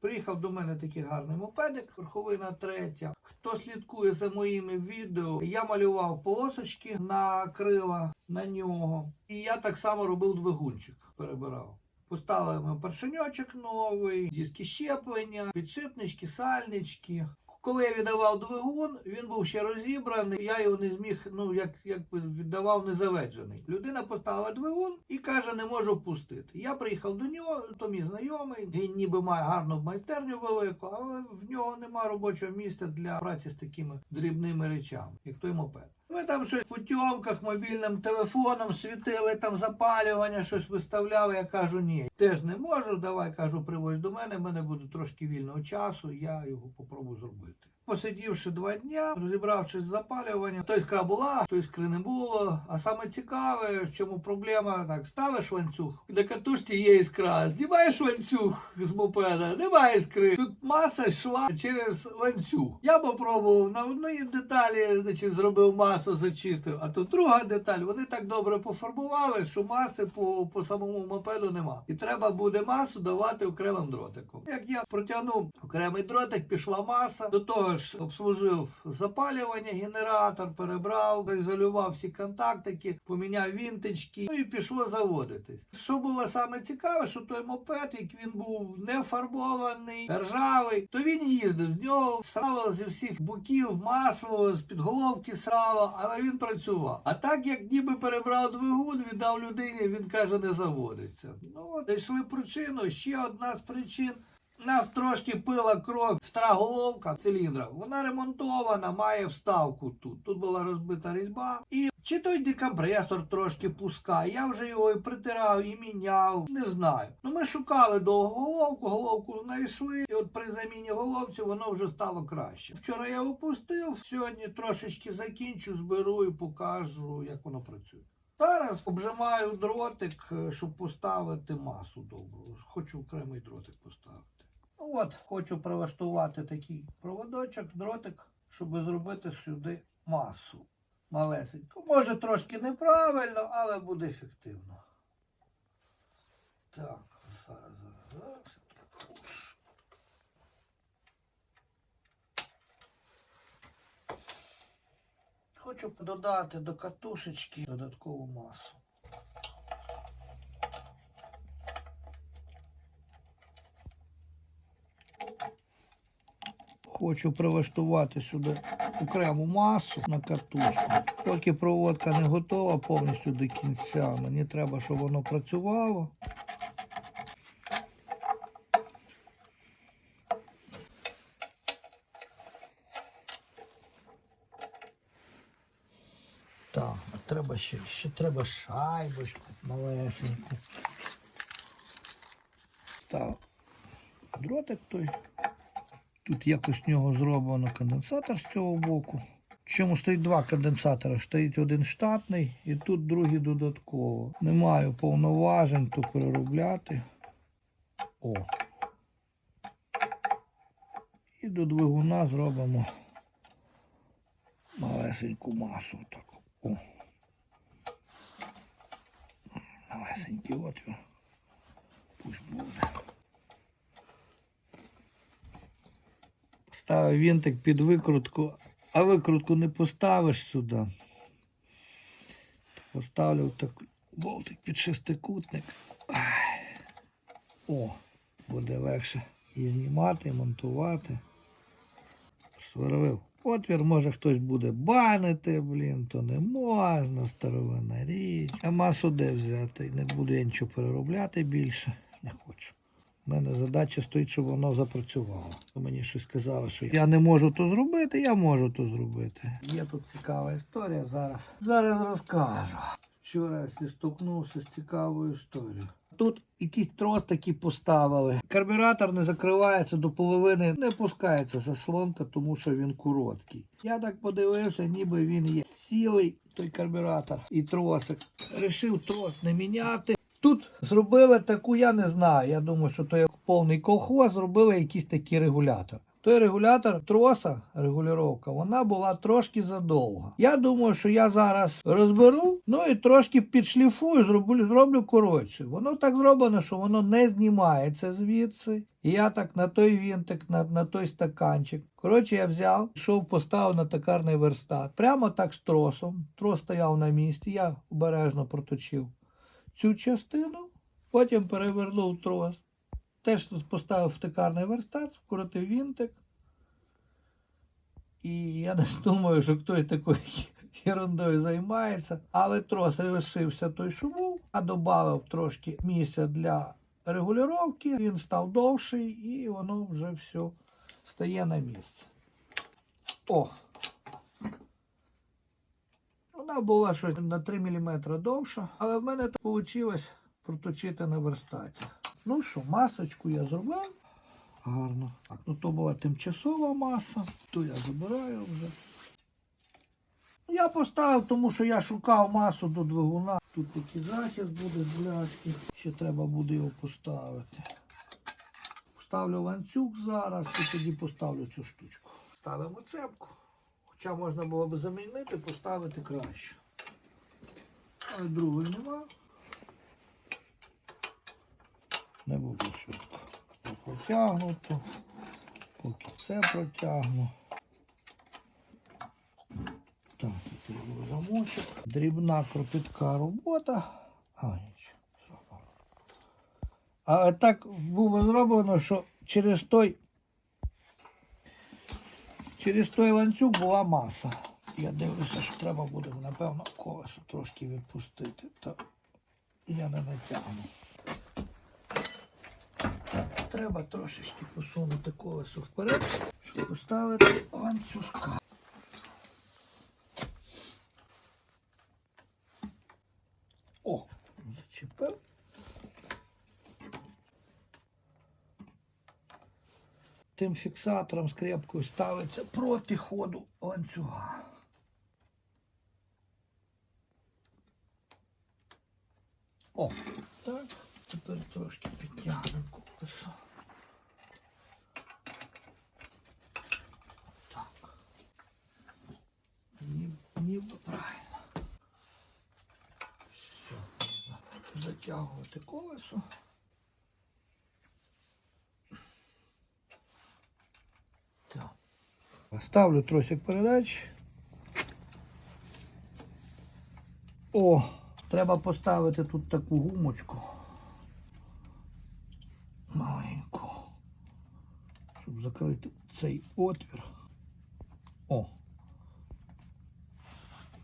Приїхав до мене такий гарний мопедик, верховина третя. Хто слідкує за моїми відео, я малював полосочки на крила на нього. І я так само робив двигунчик, перебирав. Поставили ми першеньочок новий, диски щеплення, підшипнички, сальнички. Коли я віддавав двигун, він був ще розібраний, я його не зміг, ну як, як віддавав незаведжений. Людина поставила двигун і каже, не можу пустити. Я приїхав до нього, то мій знайомий, він ніби має гарну майстерню велику, але в нього немає робочого місця для праці з такими дрібними речами, як той мопед. Ми там щось в путьомках, мобільним телефоном світили, там запалювання, щось виставляли. Я кажу, ні, теж не можу. Давай кажу, привозь до мене, в мене буде трошки вільного часу, я його попробую зробити. Посидівши два дня, розібравшись з запалюванням, той іскра була, той іскри не було. А саме цікаве, в чому проблема, так, ставиш ланцюг, на катушці є іскра, знімаєш ланцюг з мопеда, немає іскри. Тут маса йшла через ланцюг. Я попробував на одній деталі, значить, зробив масу, зачистив, а тут друга деталь, вони так добре пофарбували, що маси по, по самому мопеду нема. І треба буде масу давати окремим дротиком. Як я протягнув окремий дротик, пішла маса, до того ж обслужив запалювання, генератор, перебрав, ізолював всі контактики, поміняв вінтички, ну і пішло заводитись. Що було саме цікаве, що той мопед, як він був не фарбований, ржавий, то він їздив. З нього срало зі всіх боків масло, з під головки срало, але він працював. А так як ніби перебрав двигун, віддав людині, він каже, не заводиться. Ну, знайшли причину. Ще одна з причин. Нас трошки пила кров стара головка циліндра. Вона ремонтована, має вставку тут. Тут була розбита різьба. І чи той декомпресор трошки пускає. Я вже його і притирав, і міняв. Не знаю. Ну ми шукали довго головку, головку знайшли. І от при заміні головці воно вже стало краще. Вчора я опустив, сьогодні трошечки закінчу, зберу і покажу, як воно працює. Зараз обжимаю дротик, е, щоб поставити масу добру. Хочу окремий дротик поставити. Ну от, хочу прилаштувати такий проводочок, дротик, щоб зробити сюди масу малесеньку. Може трошки неправильно, але буде ефективно. Так, зараз, зараз, зараз. Хочу додати до катушечки додаткову масу. Хочу прилаштувати сюди окрему масу на катушку. Поки проводка не готова повністю до кінця, мені треба, щоб воно працювало. Так, треба ще, ще треба шайбочку малесеньку. Так, дротик той. Тут якось в нього зроблено конденсатор з цього боку. Чому стоїть два конденсатори? Стоїть один штатний і тут другий додатково. Не маю повноважень то переробляти. О. І до двигуна зробимо малесеньку масу. Так. О. Малесенький отвір. Пусть буде. Ставив вінтик під викрутку, а викрутку не поставиш сюди. Поставлю так болтик під шестикутник. О, буде легше і знімати, і монтувати. Сверлив. Отвір може хтось буде банити, блін, то не можна, старовина річ. А масу де взяти? Не буду я нічого переробляти більше. Не хочу. У мене задача стоїть, щоб воно запрацювало. Мені щось сказали, що я не можу то зробити, я можу то зробити. Є тут цікава історія зараз. Зараз розкажу. Вчора я зіштовхнувся з цікавою історією. Тут якийсь трос такий поставили. Карбюратор не закривається до половини, не пускається заслонка, тому що він короткий. Я так подивився, ніби він є цілий той карбюратор і тросик. Рішив трос не міняти. Тут зробили таку, я не знаю. Я думаю, що то як повний колхоз, зробили якийсь такий регулятор. той регулятор троса, регулювання, вона була трошки задовга. Я думаю, що я зараз розберу, ну і трошки підшліфую, зроблю, зроблю коротше. Воно так зроблено, що воно не знімається звідси. І я так на той вінтик, на, на той стаканчик. Коротше, я взяв, йшов, поставив на токарний верстат. Прямо так з тросом. Трос стояв на місці, я обережно проточив цю частину, потім перевернув трос. Теж поставив в токарний верстат, вкоротив вінтик. І я не думаю, що хтось такою ерундою займається. Але трос лишився той, що був, а додав трошки місця для регулювання, він став довший і воно вже все стає на місце. О! Вона була щось на 3 мм довша, але в мене вийшло проточити на верстаті. Ну що, масочку я зробив. Гарно. Так, ну то була тимчасова маса, то я забираю вже. Я поставив, тому що я шукав масу до двигуна. Тут такий захист буде з бляшки. Ще треба буде його поставити. Поставлю ланцюг зараз і тоді поставлю цю штучку. Ставимо цепку. Хоча можна було б замінити, поставити краще. Але другої нема. Не буду швидко. Протягнуто. Поки це протягну. Так, його замочок. Дрібна кропітка робота. А, нічого. А так було зроблено, що через той через той ланцюг була маса. Я дивлюся, що треба буде, напевно, колесо трошки відпустити. То я не натягну. Треба трошечки посунути колесо вперед, щоб поставити ланцюжка. О, зачепив. Тим фіксатором скрепкою ставиться проти ходу ланцюга. О, так. Тепер трошки підтягнемо колесо. Так. Ні- Ніби правильно. Все, затягувати колесо. Ставлю тросик передач. О, треба поставити тут таку гумочку. Маленьку. Щоб закрити цей отвір. О.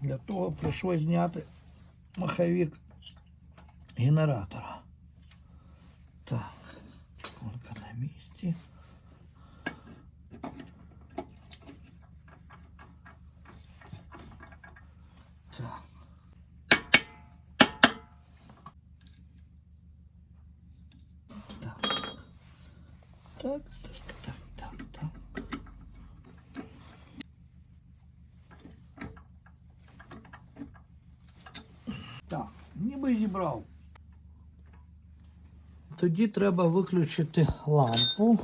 Для того прийшлось зняти маховик генератора. Так, конка на місці. Так. Так. Так, так, так, так, так. Так, ніби зібрав. Тоді треба виключити лампу.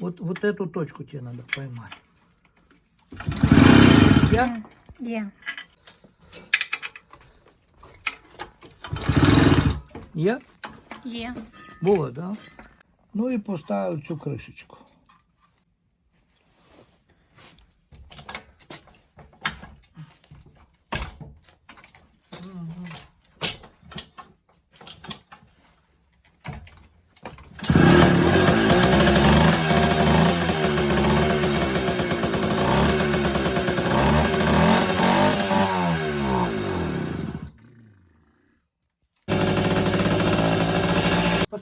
Вот, вот эту точку тебе надо поймать. Я? Є. Я? Є. Було, да? Ну і поставив цю кришечку.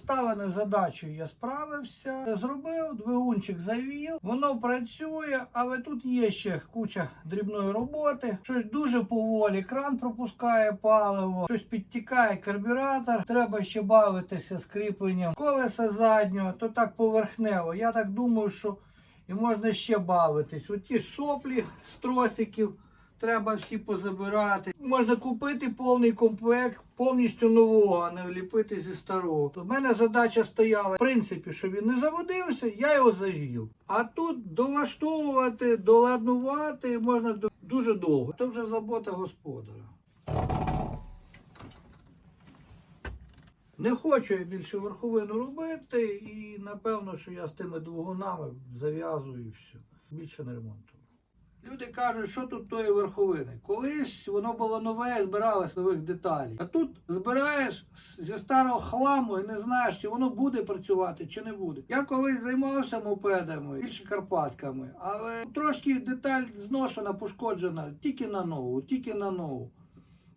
Поставленою задачею я справився, зробив, двигунчик завів, воно працює, але тут є ще куча дрібної роботи. Щось дуже поволі, кран пропускає паливо, щось підтікає карбюратор. Треба ще бавитися з кріпленням колеса заднього, то так поверхнево. Я так думаю, що і можна ще бавитись. Оті соплі з тросиків треба всі позабирати. Можна купити повний комплект повністю нового, а не ліпити зі старого. У мене задача стояла, в принципі, щоб він не заводився, я його завів. А тут долаштовувати, доладнувати можна дуже довго. Це вже забота господаря. Не хочу я більше верховину робити, і напевно, що я з тими двигунами зав'язую і все. Більше не ремонтую. Люди кажуть, що тут тої верховини. Колись воно було нове, збиралось нових деталей. А тут збираєш зі старого хламу і не знаєш, чи воно буде працювати, чи не буде. Я колись займався мопедами, більше Карпатками, але трошки деталь зношена, пошкоджена тільки на нову, тільки на нову.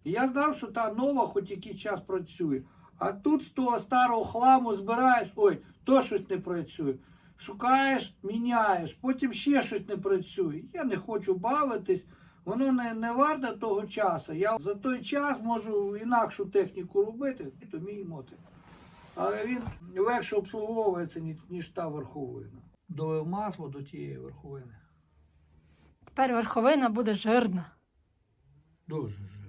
І я знав, що та нова хоч якийсь час працює. А тут з того старого хламу збираєш, ой, то щось не працює. Шукаєш, міняєш, потім ще щось не працює. Я не хочу бавитись, воно не, не варте того часу. Я за той час можу інакшу техніку робити, то мій мотик. Але він легше обслуговується, ніж, ніж та верховина. Долив масло до тієї верховини. Тепер верховина буде жирна. Дуже ж.